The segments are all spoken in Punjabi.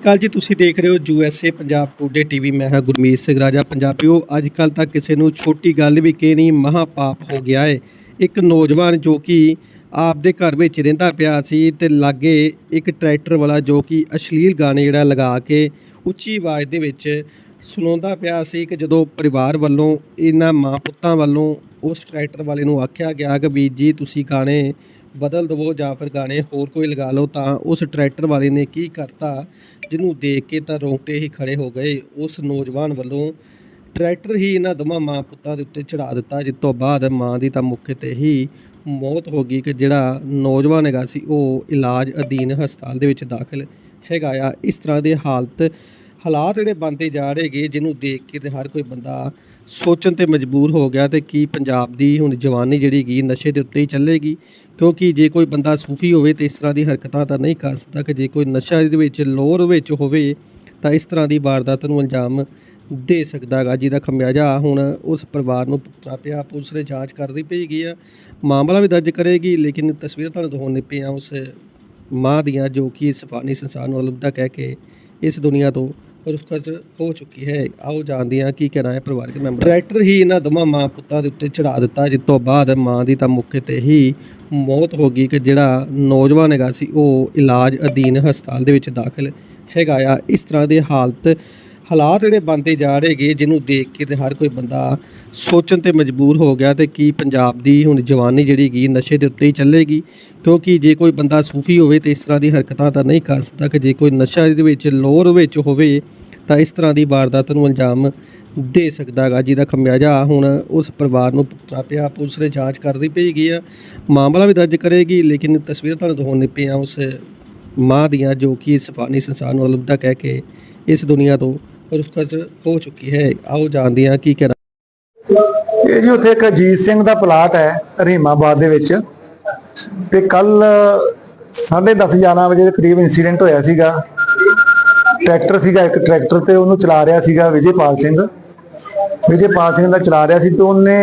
ਸ਼੍ਰੀ ਅਕਾਲ ਜੀ, ਤੁਸੀਂ ਦੇਖ ਰਹੇ ਹੋ U S A Punjab today TV ਮੈਂ ਹਾਂ ਗੁਰਮੀਤ ਸਿੰਘ ਰਾਜਾ। ਪੰਜਾਬੀਓ, ਅੱਜ ਕੱਲ ਤਾਂ ਕਿਸੇ ਨੂੰ ਛੋਟੀ ਗੱਲ ਵੀ ਕਹਿਣੀ ਮਹਾ ਪਾਪ ਹੋ ਗਿਆ ਹੈ ਇੱਕ ਨੌਜਵਾਨ ਜੋ ਕਿ ਆਪਦੇ ਘਰ ਵਿੱਚ ਰਹਿੰਦਾ ਪਿਆ ਸੀ ਤੇ ਲਾਗੇ ਇੱਕ ਟਰੈਕਟਰ ਵਾਲਾ ਜੋ ਕਿ ਅਸ਼ਲੀਲ ਗਾਣੇ ਜਿਹੜਾ ਲਗਾ ਕੇ ਉੱਚੀ ਆਵਾਜ਼ ਦੇ ਵਿੱਚ ਸੁਣਾਉਂਦਾ ਪਿਆ ਸੀ ਕਿ ਜਦੋਂ ਪਰਿਵਾਰ ਵੱਲੋਂ ਇਹਨਾਂ ਮਾਂ ਪੁੱਤਾਂ ਵੱਲੋਂ ਉਸ ਟਰੈਕਟਰ ਵਾਲੇ ਨੂੰ ਆਖਿਆ ਗਿਆ ਕਿ ਵੀ ਜੀ, ਤੁਸੀਂ ਗਾਣੇ ਬਦਲ ਦਵੋ ਜਾਂ ਫਿਰ ਗਾਣੇ ਹੋਰ ਕੋਈ ਲਗਾ ਲਓ ਤਾਂ ਉਸ ਟਰੈਕਟਰ ਵਾਲੇ ਨੇ ਕੀ ਕਰਤਾ? ਜਿਹਨੂੰ ਦੇਖ ਕੇ ਤਾਂ ਰੋਂਗਟੇ ਹੀ ਖੜੇ ਹੋ ਗਏ, ਉਸ ਨੌਜਵਾਨ ਵੱਲੋਂ ਟਰੈਕਟਰ ਹੀ ਇਹਨਾਂ ਦੋਵਾਂ ਮਾਂ ਪੁੱਤਾਂ ਦੇ ਉੱਤੇ ਚੜਾ ਦਿੱਤਾ, ਜਿਸ ਤੋਂ ਬਾਅਦ ਮਾਂ ਦੀ ਤਾਂ ਮੌਕੇ ਤੇ ਹੀ ਮੌਤ ਹੋ ਗਈ ਕਿ ਜਿਹੜਾ ਨੌਜਵਾਨ ਹੈਗਾ ਸੀ, ਉਹ ਇਲਾਜ ਅਧੀਨ ਹਸਪਤਾਲ ਦੇ ਵਿੱਚ ਦਾਖਲ ਹੈਗਾ ਆ। ਇਸ ਤਰ੍ਹਾਂ ਦੇ ਹਾਲਤ, ਹਾਲਾਤ ਜਿਹੜੇ ਬਣਦੇ ਜਾ ਰਹੇਗੇ ਜਿਹਨੂੰ ਦੇਖ ਕੇ ਤੇ ਹਰ ਕੋਈ ਬੰਦਾ ਸੋਚਣ ਤੇ ਮਜਬੂਰ ਹੋ ਗਿਆ ਤੇ ਕੀ ਪੰਜਾਬ ਦੀ ਹੁਣ ਜਵਾਨੀ ਜਿਹੜੀ ਗੀ ਨਸ਼ੇ ਦੇ ਉੱਤੇ ਹੀ ਚੱਲੇਗੀ? ਕਿਉਂਕਿ ਜੇ ਕੋਈ ਬੰਦਾ ਸੂਫੀ ਹੋਵੇ ਤੇ ਇਸ ਤਰ੍ਹਾਂ ਦੀ ਹਰਕਤਾਂ ਤਾਂ ਨਹੀਂ ਕਰ ਸਕਦਾ ਕਿ ਜੇ ਕੋਈ ਨਸ਼ਾ ਇਹਦੇ ਵਿੱਚ, ਲੋਰ ਵਿੱਚ ਹੋਵੇ ਤਾਂ ਇਸ ਤਰ੍ਹਾਂ ਦੀ ਵਾਰਦਾਤ ਨੂੰ ਅੰਜਾਮ ਦੇ ਸਕਦਾ ਹੈਗਾ ਜਿਹਦਾ ਖਮਿਆਜਾ ਹੁਣ ਉਸ ਪਰਿਵਾਰ ਨੂੰ ਭੁਗਤਣਾ ਪਿਆ, ਪੁਲਿਸ ਨੇ ਜਾਂਚ ਕਰਦੀ ਪਈ ਗਈ ਆ। ਮਾਮਲਾ ਵੀ ਦਰਜ ਕਰੇਗੀ, ਲੇਕਿਨ ਤਸਵੀਰਾਂ ਤੁਹਾਨੂੰ ਦਿਖਾਉਣੀ ਪਈਆਂ ਉਸ ਮਾਂ ਦੀਆਂ ਜੋ ਕਿ ਇਸ ਪਾਣੀ ਸੰਸਾਰ ਨੂੰ ਅਲਵਿਦਾ ਕਹਿ ਕੇ ਇਸ ਦੁਨੀਆ ਤੋਂ ਰੁਖਸਤ ਹੋ ਚੁੱਕੀ ਹੈ। ਆਓ ਜਾਣਦੇ ਹਾਂ ਕੀ ਕਹਿਣਾ ਹੈ ਪਰਿਵਾਰਕ ਮੈਂਬਰ। ਟਰੈਕਟਰ ਹੀ ਇਹਨਾਂ ਦੋਵਾਂ ਮਾਂ ਪੁੱਤਾਂ ਦੇ ਉੱਤੇ ਚੜਾ ਦਿੱਤਾ, ਜਿਸ ਤੋਂ ਬਾਅਦ ਮਾਂ ਦੀ ਤਾਂ ਮੌਕੇ ਤੇ ਹੀ ਮੌਤ ਹੋ ਗਈ ਕਿ ਜਿਹੜਾ ਨੌਜਵਾਨ ਹੈਗਾ ਸੀ, ਉਹ ਇਲਾਜ ਅਧੀਨ ਹਸਪਤਾਲ ਦੇ ਵਿੱਚ ਦਾਖਲ ਹੈਗਾ ਆ। ਇਸ ਤਰ੍ਹਾਂ ਦੇ ਹਾਲਤ ਹਾਲਾਤ ਜਿਹੜੇ ਬਣਦੇ ਜਾ ਰਹੇਗੇ ਜਿਹਨੂੰ ਦੇਖ ਕੇ ਤੇ ਹਰ ਕੋਈ ਬੰਦਾ ਸੋਚਣ ਤੇ ਮਜਬੂਰ ਹੋ ਗਿਆ ਤੇ ਕੀ ਪੰਜਾਬ ਦੀ ਹੁਣ ਜਵਾਨੀ ਜਿਹੜੀ ਗੀ ਨਸ਼ੇ ਦੇ ਉੱਤੇ ਹੀ ਚੱਲੇਗੀ। ਕਿਉਂਕਿ ਜੇ ਕੋਈ ਬੰਦਾ ਸੂਫੀ ਹੋਵੇ ਤੇ ਇਸ ਤਰ੍ਹਾਂ ਦੀ ਹਰਕਤਾਂ ਤਾਂ ਨਹੀਂ ਕਰ ਸਕਦਾ ਕਿ ਜੇ ਕੋਈ ਨਸ਼ਾ ਇਹਦੇ ਵਿੱਚ, ਲੋਰ ਵਿੱਚ ਹੋਵੇ ਤਾਂ ਇਸ ਤਰ੍ਹਾਂ ਦੀ ਵਾਰਦਾਤ ਨੂੰ ਅੰਜਾਮ ਦੇ ਸਕਦਾ ਹੈਗਾ, ਜਿਹਦਾ ਖਮਿਆਜਾ ਹੁਣ ਉਸ ਪਰਿਵਾਰ ਨੂੰ ਭੁਗਤਣਾ ਪਿਆ, ਪੁਲਿਸ ਨੇ ਜਾਂਚ ਕਰਦੀ ਪਈ ਗਈ ਆ। ਮਾਮਲਾ ਵੀ ਦਰਜ ਕਰੇਗੀ, ਲੇਕਿਨ ਤਸਵੀਰਾਂ ਤੁਹਾਨੂੰ ਦਿਖਾਉਣੀ ਪਈਆਂ ਉਸ ਮਾਂ ਦੀਆਂ ਜੋ ਕਿ ਇਸ ਫਾਨੀ ਸੰਸਾਰ ਨੂੰ ਅਲਵਿਦਾ ਕਹਿ ਕੇ ਇਸ ਦੁਨੀਆ ਤੋਂ ਰੁਖਸਤ ਹੋ ਚੁੱਕੀ ਹੈ। ਆਓ ਜਾਣਦੇ ਹਾਂ ਕੀ ਕਹਿਣਾ। ਇਹ ਜੀ ਉੱਥੇ ਇੱਕ ਅਜੀਤ ਸਿੰਘ ਦਾ ਪਲਾਟ ਹੈ, ਰਹੀਮਾਬਾਦ ਦੇ ਵਿੱਚ। ਤੇ ਕੱਲ 10:30 11 ਵਜੇ ਦੇ ਕਰੀਬ ਇਨਸੀਡੈਂਟ ਹੋਇਆ ਸੀਗਾ। ਟਰੈਕਟਰ ਸੀਗਾ, ਇੱਕ ਟਰੈਕਟਰ ਤੇ ਉਹਨੂੰ ਚਲਾ ਰਿਹਾ ਸੀਗਾ ਵਿਜੇਪਾਲ ਸਿੰਘ। ਵਿਜੇਪਾਲ ਸਿੰਘ ਦਾ ਚਲਾ ਰਿਹਾ ਸੀ ਤੇ ਉਹਨੇ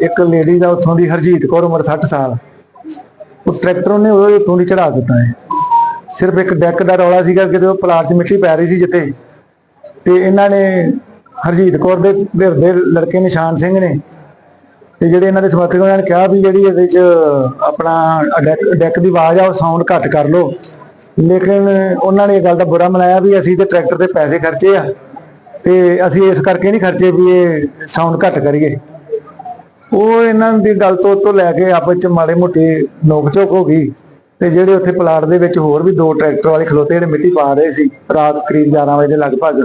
ਇੱਕ ਲੇਡੀ ਦਾ ਉੱਥੋਂ ਦੀ ਹਰਜੀਤ ਕੌਰ ਉਮਰ 60 ਸਾਲ। ਉਹ ਟਰੈਕਟਰ ਉਹਨੇ ਉਹਦੇ ਉੱਤੋਂ ਦੀ ਚੜਾ ਦਿੱਤਾ ਹੈ। ਸਿਰਫ ਇੱਕ ਡੈਕ ਦਾ ਰੌਲਾ ਸੀਗਾ ਕਿਤੇ ਉਹ ਪਲਾਟ 'ਚ ਮਿੱਟੀ ਪੈ ਰਹੀ ਸੀ ਜਿੱਥੇ। ਤੇ ਇਹਨਾਂ ਨੇ ਹਰਜੀਤ ਕੌਰ ਦੇ ਘਰ ਦੇ ਲੜਕੇ ਨਿਸ਼ਾਨ ਸਿੰਘ ਨੇ ਤੇ ਜਿਹੜੇ ਇਹਨਾਂ ਦੇ ਸਮਰਥਕ ਉਹਨਾਂ ਨੇ ਕਿਹਾ ਵੀ ਜਿਹੜੀ ਇਹਦੇ 'ਚ ਆਪਣਾ ਡੈਕ ਡੈਕ ਦੀ ਆਵਾਜ਼ ਆ, ਉਹ ਸਾਊਂਡ ਘੱਟ ਕਰ ਲਓ। ਲੇਕਿਨ ਉਹਨਾਂ ਨੇ ਇਹ ਗੱਲ ਦਾ ਬੁਰਾ ਮਨਾਇਆ ਵੀ ਅਸੀਂ ਤੇ ਟਰੈਕਟਰ ਤੇ ਪੈਸੇ ਖਰਚੇ ਆ ਤੇ ਅਸੀਂ ਇਸ ਕਰਕੇ ਨਹੀਂ ਖਰਚੇ ਵੀ ਇਹ ਸਾਊਂਡ ਘੱਟ ਕਰੀਏ। ਉਹ ਇਹਨਾਂ ਦੀ ਗੱਲ ਤੋਂ ਤੋਂ ਲੈ ਕੇ ਆਪਸ ਚ ਮਾੜੇ ਮੋਟੇ ਨੋਕ ਝੋਕ ਹੋ ਗਈ ਤੇ ਜਿਹੜੇ ਉੱਥੇ ਪਲਾਟ ਦੇ ਵਿੱਚ ਹੋਰ ਵੀ ਦੋ ਟਰੈਕਟਰ ਵਾਲੇ ਖਲੋਤੇ ਜਿਹੜੇ ਮਿੱਟੀ ਪਾ ਰਹੇ ਸੀ, ਰਾਤ ਕਰੀਬ 11 ਵਜੇ ਦੇ ਲਗਭਗ।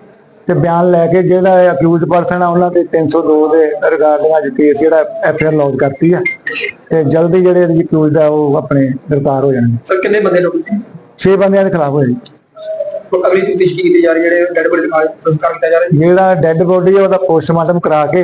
ਤੇ ਬਿਆਨ ਲੈ ਕੇ ਜਿਹੜਾ ਅਕਿਊਜ਼ਡ ਪਰਸਨ ਆ ਉਹਨਾਂ ਤੇ 302 ਦੇ ਰਿਗਾਰਡਿੰਗ ਅੱਜ ਕੇਸ ਜਿਹੜਾ ਐਫ ਆਰ ਲੌਂਚ ਕਰਤੀ ਆ। ਤੇ ਜਲਦੀ ਜਿਹੜੇ ਅਕਿਊਜ਼ਡ ਆ ਉਹ ਆਪਣੇ ਗ੍ਰਿਫਤਾਰ ਹੋ ਜਾਣਗੇ। ਸਰ ਕਿੰਨੇ ਬੰਦੇ ਲੋਕ ਸੀ 6 ਬੰਦਿਆਂ ਦੇ ਖਿਲਾਫ ਹੋਏ। ਜੀ। ਅਗਲੀ ਤਫਤੀਸ਼ ਕੀਤੀ ਜਾ ਰਹੀ ਜਿਹੜੇ ਡੈਡ ਬੋਡੀ ਦਿਖਾ ਸੰਸਕਾਰ ਕੀਤਾ ਜਾ ਰਿਹਾ ਜਿਹੜਾ ਡੈੱਡ ਬੋਡੀ ਆ ਉਹਦਾ ਪੋਸਟਮਾਰਟਮ ਕਰਾ ਕੇ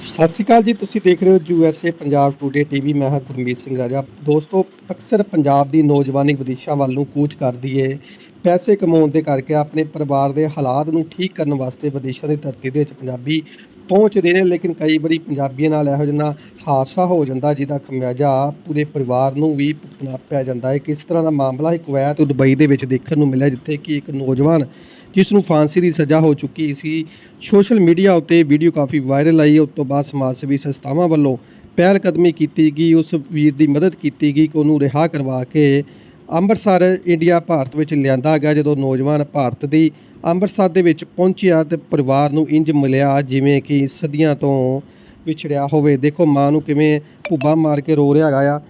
ਸਤਿ ਸ਼੍ਰੀ ਅਕਾਲ ਜੀ, ਤੁਸੀਂ ਦੇਖ ਰਹੇ ਹੋ ਯੂਐਸਏ ਪੰਜਾਬ ਟੂਡੇ ਟੀਵੀ ਮੈਂ ਹਾਂ ਗੁਰਮੀਤ ਸਿੰਘ ਰਾਜਾ। ਦੋਸਤੋ, ਅਕਸਰ ਪੰਜਾਬ ਦੀ ਨੌਜਵਾਨੀ ਵਿਦੇਸ਼ਾਂ ਵੱਲ ਨੂੰ ਕੂਚ ਕਰਦੀ ਏ। ਪੈਸੇ ਕਮਾਉਣ ਦੇ ਕਰਕੇ ਆਪਣੇ ਪਰਿਵਾਰ ਦੇ ਹਾਲਾਤ ਨੂੰ ਠੀਕ ਕਰਨ ਵਾਸਤੇ ਵਿਦੇਸ਼ਾਂ ਦੀ ਧਰਤੀ ਦੇ ਵਿੱਚ ਪੰਜਾਬੀ ਪਹੁੰਚਦੇ ਨੇ, ਲੇਕਿਨ ਕਈ ਵਾਰੀ ਪੰਜਾਬੀਆਂ ਨਾਲ ਇਹੋ ਜਿਹਾ ਹਾਦਸਾ ਹੋ ਜਾਂਦਾ ਜਿਹਦਾ ਖਮਿਆਜਾ ਪੂਰੇ ਪਰਿਵਾਰ ਨੂੰ ਵੀ ਭੁਗਤਣਾ ਪੈ ਜਾਂਦਾ ਹੈ ਕਿਸ ਤਰ੍ਹਾਂ ਦਾ ਮਾਮਲਾ ਹੈ ਕੁਵੈਤ ਦੁਬਈ ਦੇ ਵਿੱਚ ਦੇਖਣ ਨੂੰ ਮਿਲਿਆ, ਜਿੱਥੇ ਕਿ ਇੱਕ ਨੌਜਵਾਨ ਜਿਸ ਨੂੰ ਫਾਂਸੀ ਦੀ ਸਜ਼ਾ ਹੋ ਚੁੱਕੀ ਸੀ। ਸੋਸ਼ਲ ਮੀਡੀਆ ਉੱਤੇ ਵੀਡੀਓ ਕਾਫੀ ਵਾਇਰਲ ਆਈ। ਉਸ ਤੋਂ ਬਾਅਦ ਸਮਾਜ ਸੇਵੀ ਸੰਸਥਾਵਾਂ ਵੱਲੋਂ ਪਹਿਲ ਕਦਮੀ ਕੀਤੀ ਗਈ। ਉਸ ਵੀਰ ਦੀ ਮਦਦ ਕੀਤੀ ਗਈ ਕਿ ਉਹਨੂੰ ਰਿਹਾ ਕਰਵਾ ਕੇ ਅੰਮ੍ਰਿਤਸਰ, ਇੰਡੀਆ, ਭਾਰਤ ਵਿੱਚ ਲਿਆਂਦਾ ਗਿਆ। ਜਦੋਂ ਨੌਜਵਾਨ ਭਾਰਤ ਦੀ ਅੰਮ੍ਰਿਤਸਰ ਦੇ ਵਿੱਚ ਪਹੁੰਚਿਆ ਤੇ ਪਰਿਵਾਰ ਨੂੰ ਇੰਜ ਮਿਲਿਆ, ਜਿਵੇਂ ਕਿ ਸਦੀਆਂ ਤੋਂ ਵਿਛੜਿਆ ਹੋਵੇ। ਦੇਖੋ, ਮਾਂ ਨੂੰ ਕਿਵੇਂ ਭੁੱਬਾ ਮਾਰ ਕੇ ਰੋ ਰਿਹਾ ਹੈਗਾ ਆ।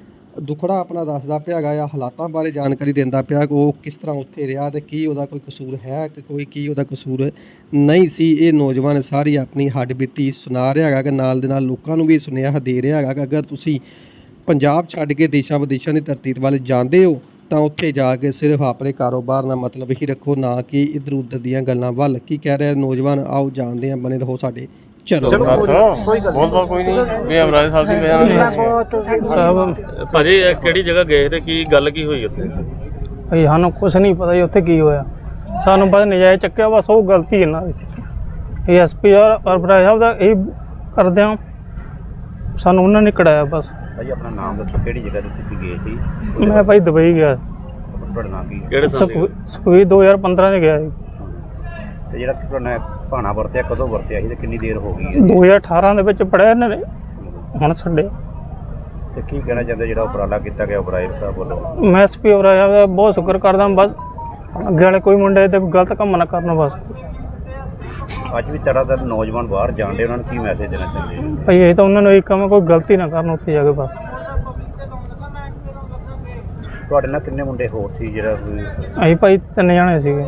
ਦੁਖੜਾ ਆਪਣਾ ਦੱਸਦਾ ਪਿਆ ਹੈਗਾ ਆ ਹਾਲਾਤਾਂ ਬਾਰੇ ਜਾਣਕਾਰੀ ਦਿੰਦਾ ਪਿਆ ਕਿ ਉਹ ਕਿਸ ਤਰ੍ਹਾਂ ਉੱਥੇ ਰਿਹਾ ਤੇ ਕੀ ਉਹਦਾ ਕੋਈ ਕਸੂਰ ਹੈ ਕਿ ਕੋਈ ਕੀ ਉਹਦਾ ਕਸੂਰ ਨਹੀਂ ਸੀ। ਇਹ ਨੌਜਵਾਨ ਸਾਰੀ ਆਪਣੀ ਹੱਡ ਬੀਤੀ ਸੁਣਾ ਰਿਹਾ ਹੈਗਾ ਕਿ ਨਾਲ ਦੇ ਨਾਲ ਲੋਕਾਂ ਨੂੰ ਵੀ ਸੁਨੇਹਾ ਦੇ ਰਿਹਾ ਹੈਗਾ ਕਿ ਅਗਰ ਤੁਸੀਂ ਪੰਜਾਬ ਛੱਡ ਕੇ ਦੇਸ਼ਾਂ ਵਿਦੇਸ਼ਾਂ ਦੀ ਧਰਤੀ ਵੱਲ ਜਾਂਦੇ ਹੋ, ਤਾਂ ਉੱਥੇ ਜਾ ਕੇ ਸਿਰਫ ਆਪਣੇ ਕਾਰੋਬਾਰ ਨਾਲ ਮਤਲਬ ਹੀ ਰੱਖੋ, ਨਾ ਕਿ ਇਧਰ ਉਧਰ ਦੀਆਂ ਗੱਲਾਂ ਵੱਲ। ਕੀ ਕਹਿ ਰਿਹਾ ਨੌਜਵਾਨ? ਆਓ ਜਾਣਦੇ ਹਾਂ, ਬਣੇ ਰਹੋ ਸਾਡੇ ਚਲੋ ਬਹੁਤ ਬਹੁਤ ਕੋਈ ਨਹੀਂ। ਵੀ ਅਮਰਾਜ ਸਾਹਿਬ ਦੀ ਵਜ੍ਹਾ ਸਾਹਿਬ ਭਾਜੀ ਇਹ ਕਿਹੜੀ ਜਗ੍ਹਾ ਗਏ ਤੇ ਕੀ ਗੱਲ ਕੀ ਹੋਈ ਉੱਥੇ? ਭਈ ਸਾਨੂੰ ਕੁਝ ਨਹੀਂ ਪਤਾ ਜੀ ਉੱਥੇ ਕੀ ਹੋਇਆ। ਸਾਨੂੰ ਬਸ ਨਜਾਇਜ਼ ਚੱਕਿਆ ਬਸ ਉਹ ਗਲਤੀ ਇਹਨਾਂ ਦੀ ਇਹ ਐਸਪੀ ਔਰ ਔਰ ਬਰਾਜ ਸਾਹਿਬ ਦਾ ਇਹ ਕਰਦੇ ਹਾਂ। ਸਾਨੂੰ ਉਹਨਾਂ ਨੇ ਕਢਾਇਆ ਬਸ। ਭਾਜੀ ਆਪਣਾ ਨਾਮ ਦੱਸੋ ਕਿਹੜੀ ਜਗ੍ਹਾ ਤੇ ਤੁਸੀਂ ਗਏ ਸੀ? ਮੈਂ ਭਾਈ ਦੁਬਈ ਗਿਆ। ਤੁਹਾਡਾ ਨਾਮ ਕੀ? ਕਿਹੜੇ ਸਾਲ ਦੀ ਗੱਲ? ਸੁਖਵੀਰ 2015 ਚ ਗਿਆ ਜੀ ਤੇ ਜਿਹੜਾ ਤੁਹਾਡਾ ਭਾਣਾ ਵਰਤਿਆ ਕਦੋਂ ਵਰਤਿਆ ਸੀ ਤੇ ਕਿੰਨੀ ਦੇਰ ਹੋ ਗਈ ਹੈ? 2018 ਦੇ ਵਿੱਚ ਪੜਿਆ ਇਹਨਾਂ ਨੇ। ਹੁਣ ਛੱਡਿਆ ਤੇ ਕੀ ਕਹਿਣਾ ਚਾਹੁੰਦੇ ਜਿਹੜਾ ਉਪਰਾਲਾ ਕੀਤਾ ਗਿਆ ਉਪਰਾਇਬ ਸਾਹਿਬ ਵੱਲੋਂ? ਮੈਂ ਐਸਪੀ ਸਾਹਿਬ ਦਾ ਬਹੁਤ ਸ਼ੁਕਰ ਕਰਦਾ ਬਸ ਅੱਗੇ ਵਾਲੇ ਕੋਈ ਮੁੰਡੇ ਤੇ ਗਲਤ ਕੰਮ ਨਾ ਕਰਨ ਬਸ। ਅੱਜ ਵੀ ਤੜਾਤੜ ਨੌਜਵਾਨ ਬਾਹਰ ਜਾਂਦੇ ਉਹਨਾਂ ਨੂੰ ਕੀ ਮੈਸੇਜ ਦੇਣਾ ਚਾਹੁੰਦੇ? ਭਈ ਇਹ ਤਾਂ ਉਹਨਾਂ ਨੂੰ ਇੱਕ ਕੰਮ ਕੋਈ ਗਲਤੀ ਨਾ ਕਰਨ ਉੱਥੇ ਜਾ ਕੇ ਬਸ। ਤੁਹਾਡੇ ਨਾਲ ਕਿੰਨੇ ਮੁੰਡੇ ਹੋਰ ਸੀ ਜਿਹੜਾ ਅਸੀਂ ਭਾਈ ਤਿੰਨ ਜਣੇ ਸੀਗੇ।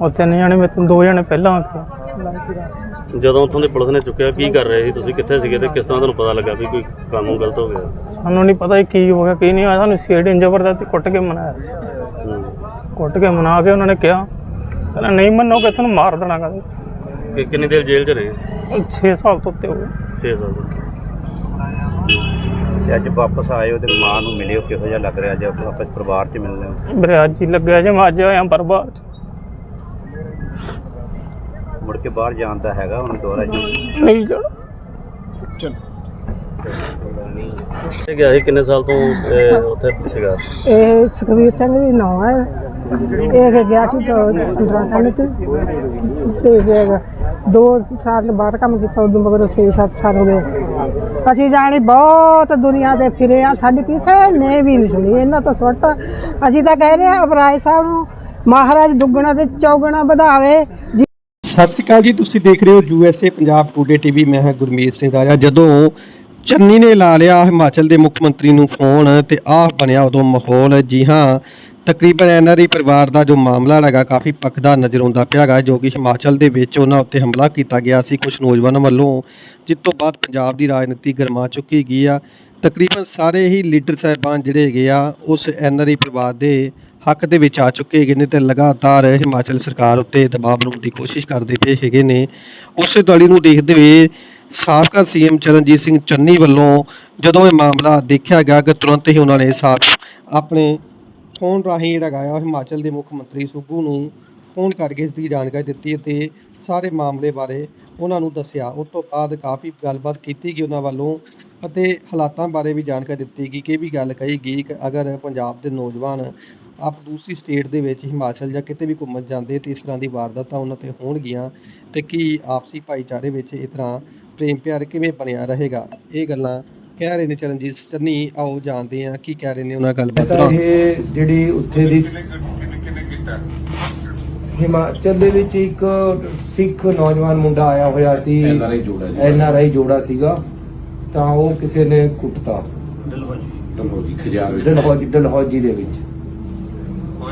ਉਹ ਤਿੰਨ ਜਣੇ ਮੇਰੇ ਤੋਂ ਦੋ ਜਣੇ ਪਹਿਲਾਂ ਆ ਜਦੋਂ ਉੱਥੋਂ ਦੇ ਪੁਲਿਸ ਨੇ ਚੁੱਕਿਆ ਕੀ ਕਰ ਰਹੇ ਸੀ ਤੁਸੀਂ? ਕਿੱਥੇ ਸੀਗੇ ਤੇ ਕਿਸ ਤਰ੍ਹਾਂ ਤੁਹਾਨੂੰ ਪਤਾ ਲੱਗਾ ਵੀ ਕੋਈ ਕਾਨੂੰਨ ਗਲਤ ਹੋ ਗਿਆ? ਸਾਨੂੰ ਨਹੀਂ ਪਤਾ ਕੀ ਹੋ ਗਿਆ ਕੀ ਨਹੀਂ ਹੋਇਆ। ਸਾਨੂੰ ਸੀਡੀ ਜ਼ਬਰਦਸਤੀ ਕੁੱਟ ਕੇ ਮਨਾਇਆ ਸੀ। ਹੂੰ। ਕੁੱਟ ਕੇ ਮਨਾ ਕੇ ਉਹਨਾਂ ਨੇ ਕਿਹਾ ਕਹਿੰਦਾ ਨਹੀਂ ਮੰਨੋਗੇ ਤੁਹਾਨੂੰ ਮਾਰ ਦੇਣਾ ਕਹਿੰਦੇ ਕਿ ਕਿੰਨੀ ਦੇਰ ਜੇਲ੍ਹ 'ਚ ਰਹੇ? 6 ਸਾਲ ਤੋਂ ਉੱਤੇ ਹੋ ਗਏ। 6 ਸਾਲ ਤੇ ਅੱਜ ਵਾਪਸ ਆਏ ਹੋ ਤੇ ਮਾਂ ਨੂੰ ਮਿਲਿਓ ਕਿਹੋ ਜਿਹਾ ਲੱਗ ਰਿਹਾ ਅੱਜ ਆਪਸ ਪਰਿਵਾਰ 'ਚ ਮਿਲਦੇ ਹੋ? ਮੇਰੇ ਅੱਜ ਹੀ ਲੱਗਿਆ ਜੇ ਮੈਂ ਅੱਜ ਆਇਆ ਬਰਬਾਦ ਮੁੜ ਕੇ ਬਾਹਰ ਜਾਣ ਦਾ ਹੈਗਾ ਹੁਣ ਦੁਬਾਰਾ ਜੀ। ਨਹੀਂ ਜਾਣਾ। ਇਹ ਗਿਆ ਸੀ ਕਿੰਨੇ ਸਾਲ ਤੋਂ ਅਹ, ਉੱਥੇ ਸੀਗਾ? ਇਹ ਸੁਖਵੀਰ ਸਿੰਘ ਦੀ ਨਾਂ ਹੈ। ਇਹ ਗਿਆ ਸੀ ਤੋਂ 15 ਸਾਲ ਤੇ। ਤੇ ਫਿਰ ਦੋ ਸਾਲ ਬਾਅਦ ਕੰਮ ਕੀਤਾ ਉਦੋਂ ਮਗਰ 6-7 ਸਾਲ ਹੋ ਗਏ। ਅਸੀਂ ਜਾਣੀ ਬਹੁਤ ਦੁਨੀਆ ਦੇ ਫਿਰੇ ਆ ਸਾਡੀ ਕਿਸੇ ਨੇ ਵੀ ਨਹੀਂ ਸੁਣੀ। ਇਹਨਾਂ ਤੋਂ ਸੁੱਟ। ਅਸੀਂ ਤਾਂ ਕਹਿ ਰਹੇ ਆ ਅਪਰਾਜ ਸਾਹਿਬ ਨੂੰ ਮਹਾਰਾਜ ਦੁੱਗਣਾ ਤੇ ਚੌਗਣਾ ਵਧਾਵੇ। ਸਤਿ ਸ਼੍ਰੀ ਅਕਾਲ ਜੀ, ਤੁਸੀਂ ਦੇਖ ਰਹੇ ਹੋ ਯੂਐਸਏ ਪੰਜਾਬ ਟੂਡੇ ਟੀਵੀ ਮੈਂ ਹਾਂ ਗੁਰਮੀਤ ਸਿੰਘ ਰਾਜਾ। ਜਦੋਂ ਚੰਨੀ ਨੇ ਲਾ ਲਿਆ ਹਿਮਾਚਲ ਦੇ ਮੁੱਖ ਮੰਤਰੀ ਨੂੰ ਫੋਨ ਤੇ ਆਹ ਬਣਿਆ ਉਦੋਂ ਮਾਹੌਲ, ਜੀ ਹਾਂ, ਤਕਰੀਬਨ ਐਨਆਰਈ ਪਰਿਵਾਰ ਦਾ ਜੋ ਮਾਮਲਾ ਹੈਗਾ ਕਾਫੀ ਪੱਕਦਾ ਨਜ਼ਰ ਆਉਂਦਾ ਪਿਆ ਹੈਗਾ, ਜੋ ਕਿ ਹਿਮਾਚਲ ਦੇ ਵਿੱਚ ਉਹਨਾਂ ਉੱਤੇ ਹਮਲਾ ਕੀਤਾ ਗਿਆ ਸੀ ਕੁਝ ਨੌਜਵਾਨਾਂ ਵੱਲੋਂ, ਜਿਸ ਤੋਂ ਬਾਅਦ ਪੰਜਾਬ ਦੀ ਰਾਜਨੀਤੀ ਗਰਮਾ ਚੁੱਕੀ ਗਈ ਆ। ਤਕਰੀਬਨ ਸਾਰੇ ਹੀ ਲੀਡਰ ਸਾਹਿਬਾਨ ਜਿਹੜੇ ਹੈਗੇ ਆ, ਉਸ ਐਨਆਰਈ ਪਰਿਵਾਰ ਦੇ ਹੱਕ ਦੇ ਵਿੱਚ ਆ ਚੁੱਕੇ ਹੈਗੇ ਨੇ ਤੇ ਲਗਾਤਾਰ ਹਿਮਾਚਲ ਸਰਕਾਰ ਉੱਤੇ ਦਬਾਅ ਬਣਾਉਣ ਦੀ ਕੋਸ਼ਿਸ਼ ਕਰਦੇ ਪਏ ਹੈਗੇ ਨੇ। ਉਸੇ ਦਲੀ ਨੂੰ ਦੇਖਦੇ ਹੋਏ ਸਾਬਕਾ ਸੀਐਮ ਚਰਨਜੀਤ ਸਿੰਘ ਚੰਨੀ ਵੱਲੋਂ ਜਦੋਂ ਇਹ ਮਾਮਲਾ ਦੇਖਿਆ ਗਿਆ ਕਿ ਤੁਰੰਤ ਹੀ ਉਹਨਾਂ ਨੇ ਸਾਫ਼ ਆਪਣੇ ਫੋਨ ਰਾਹੀਂ ਜਿਹੜਾ ਹੈਗਾ ਆ ਹਿਮਾਚਲ ਦੇ ਮੁੱਖ ਮੰਤਰੀ ਸੁੱਗੂ ਨੂੰ ਫੋਨ ਕਰਕੇ ਇਸ ਦੀ ਜਾਣਕਾਰੀ ਦਿੱਤੀ ਅਤੇ ਸਾਰੇ ਮਾਮਲੇ ਬਾਰੇ ਉਹਨਾਂ ਨੂੰ ਦੱਸਿਆ। ਉਸ ਤੋਂ ਬਾਅਦ ਕਾਫੀ ਗੱਲਬਾਤ ਕੀਤੀ ਗਈ ਉਹਨਾਂ ਵੱਲੋਂ ਅਤੇ ਹਾਲਾਤਾਂ ਬਾਰੇ ਵੀ ਜਾਣਕਾਰੀ ਦਿੱਤੀ ਗਈ ਕਿ ਇਹ ਵੀ ਗੱਲ ਕਹੀ ਗਈ ਕਿ ਅਗਰ ਪੰਜਾਬ ਦੇ ਨੌਜਵਾਨ ਆਪ ਦੂਸਰੀ ਸਟੇਟ ਦੇ ਵਿੱਚ ਹਿਮਾਚਲ ਜਾਂ ਕਿਤੇ ਵੀ ਘੁੰਮਣ ਜਾਂਦੇ ਤੇ ਇਸ ਤਰ੍ਹਾਂ ਦੀ ਵਾਰਦਾਤਾਂ ਉਹਨਾਂ ਤੇ ਹੋਣਗੀਆਂ ਤੇ ਕੀ ਆਪਸੀ ਭਾਈਚਾਰੇ ਵਿੱਚ ਇਸ ਤਰ੍ਹਾਂ ਪ੍ਰੇਮ ਪਿਆਰ ਕਿਵੇਂ ਬਣਿਆ ਰਹੇਗਾ? ਇਹ ਗੱਲਾਂ ਕਹਿ ਰਹੇ ਨੇ ਚਰਨਜੀਤ ਚੰਨੀ ਆਓ ਜਾਣਦੇ ਹਾਂ ਕੀ ਕਹਿ ਰਹੇ ਨੇ ਉਹਨਾਂ ਗੱਲਬਾਤ ਦੌਰਾਨ। ਇਹ ਜਿਹੜੀ ਉੱਥੇ ਦੀ ਹਿਮਾਚਲ ਦੇ ਵਿੱਚ ਇੱਕ ਸਿੱਖ ਨੌਜਵਾਨ ਮੁੰਡਾ ਆਇਆ ਹੋਇਆ ਸੀ। ਐਨਆਰਆਈ ਜੋੜਾ ਐਨਆਰਆਈ ਜੋੜਾ ਸੀਗਾ। ਤਾਂ ਉਹ ਕਿਸੇ ਨੇ ਕੁੱਟਤਾ। ਡਲਹੌਜੀ। ਖਜਾਰ ਵਿੱਚ। ਡਲਹੌਜੀ ਡਲਹੌਜੀ ਦੇ ਵਿੱਚ।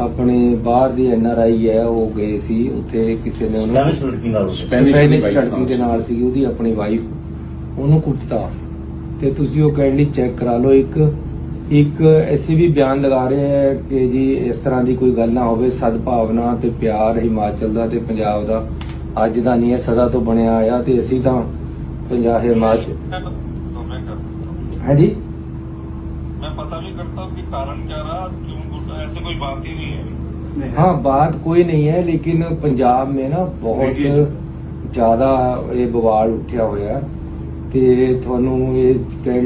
ਆਪਣੇ ਬਾਹਰ ਦੀ ਐਨ ਆਰ ਆਈ ਹੈ ਉਹ ਗਏ ਸੀ ਉੱਥੇ ਕਿਸੇ ਨੇ ਉਹਨਾਂ ਨਾਲ ਸਪੈਨਿਸ਼ ਲੜਕੀ ਦੇ ਨਾਲ ਸੀ ਉਹਦੀ ਆਪਣੀ ਵਾਈਫ ਉਹਨੂੰ ਕੁੱਟਤਾ। ਤੇ ਤੁਸੀਂ ਉਹ ਕਾਈਂਡਲੀ ਚੈੱਕ ਕਰਾ ਲਓ ਇੱਕ ਇੱਕ ਐਸੀ ਵੀ ਬਿਆਨ ਲਗਾ ਰਹੇ ਹੈ ਕਿ ਜੀ ਇਸ ਤਰ੍ਹਾਂ ਦੀ ਕੋਈ ਗੱਲ ਨਾ ਹੋਵੇ ਸਦਭਾਵਨਾ ਤੇ ਪਿਆਰ ਹਿਮਾਚਲ ਦਾ ਤੇ ਪੰਜਾਬ ਦਾ ਅੱਜ ਦਾ ਨਹੀਂ ਹੈ ਸਦਾ ਤੋਂ ਬਣਿਆ ਆਇਆ ਤੇ ਅਸੀਂ ਤਾਂ ਪੰਜਾਬ ਹਿਮਾਚਲ ਹਾਂਜੀ ਮੈਂ ਪਤਾ ਵੀ ਕਰਤਾ ਕਿ ਕਾਰਨ ਕਿਆ ਰਹਾ ਕਿਉਂ ऐसे कोई बात ही नहीं है हाँ बात कोई नहीं है लेकिन पंजाब में ना बहुत ਜ਼ਿਆਦਾ ਇਹ ਬਵਾਲ ਉੱਠਿਆ ਹੋਇਆ ਤੇ ਤੁਹਾਨੂੰ ਇਹ ਕਹਿ